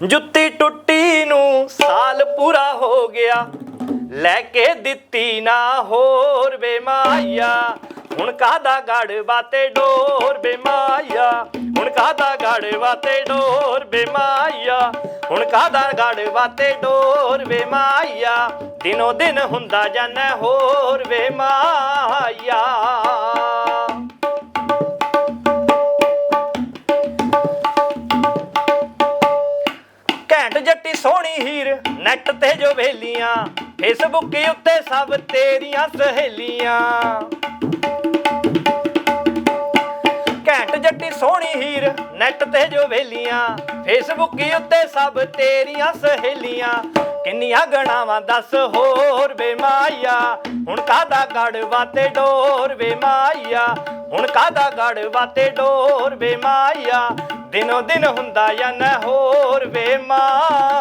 ਜੁੱਤੀ ਟੁੱਟੀ ਨੂੰ ਸਾਲ ਪੂਰਾ ਹੋ ਗਿਆ। ਲੈ ਕੇ ਦਿੱਤੀ ਨਾ ਹੋਰ ਵੇ ਹੁਣ ਕਾਦਾ ਗੜ ਬਾਤੇ ਡੋਰ ਵੇ ਮਾਇਆ? ਹੁਣ ਕਾਦਾ ਗੜਵਾ ਬਾਤੇ ਡੋਰ ਬੇਮਾਇਆ ਹੁਣ ਕਾਦਾ ਗੜ ਬਾਤੇ ਡੋਰ ਵੇ ਦਿਨੋ ਦਿਨ ਹੁੰਦਾ ਜਾਂਦਾ ਹੋਰ ਵੇ ਘੈਂਟ ਜੱਟੀ ਸੋਹਣੀ ਹੀਰ ਨੈਟ ਤੇ ਜੋ ਵੇਲੀਆਂ ਫੇਸਬੁੱਕ ਉੱਤੇ ਸਭ ਤੇਰੀਆਂ ਸਹੇਲੀਆਂ। ਨੈਟ ਤੇ ਜੋ ਵੇਲੀਆਂ ਫੇਸਬੁੱਕ ਉੱਤੇ ਸਭ ਤੇਰੀਆਂ ਸਹੇਲੀਆਂ। ਕਿੰਨੀਆਂ ਗਣਾਵਾਂ ਦੱਸ ਹੋਰ ਵੇ ਮਾਇਆ। ਹੁਣ ਕਾਦਾ ਗੜ ਵਾਤੇ ਡੋਰ ਵੇ ਮਾਇਆ? ਹੁਣ ਕਾਦਾ ਗੜ ਵਾਤੇ ਡੋਰ ਵੇ ਮਾਇਆ? ਦਿਨੋ ਦਿਨ ਹੁੰਦਾ ਜਾਂ ਨਾ ਹੋਰ ਵੇ ਮਾਇਆ।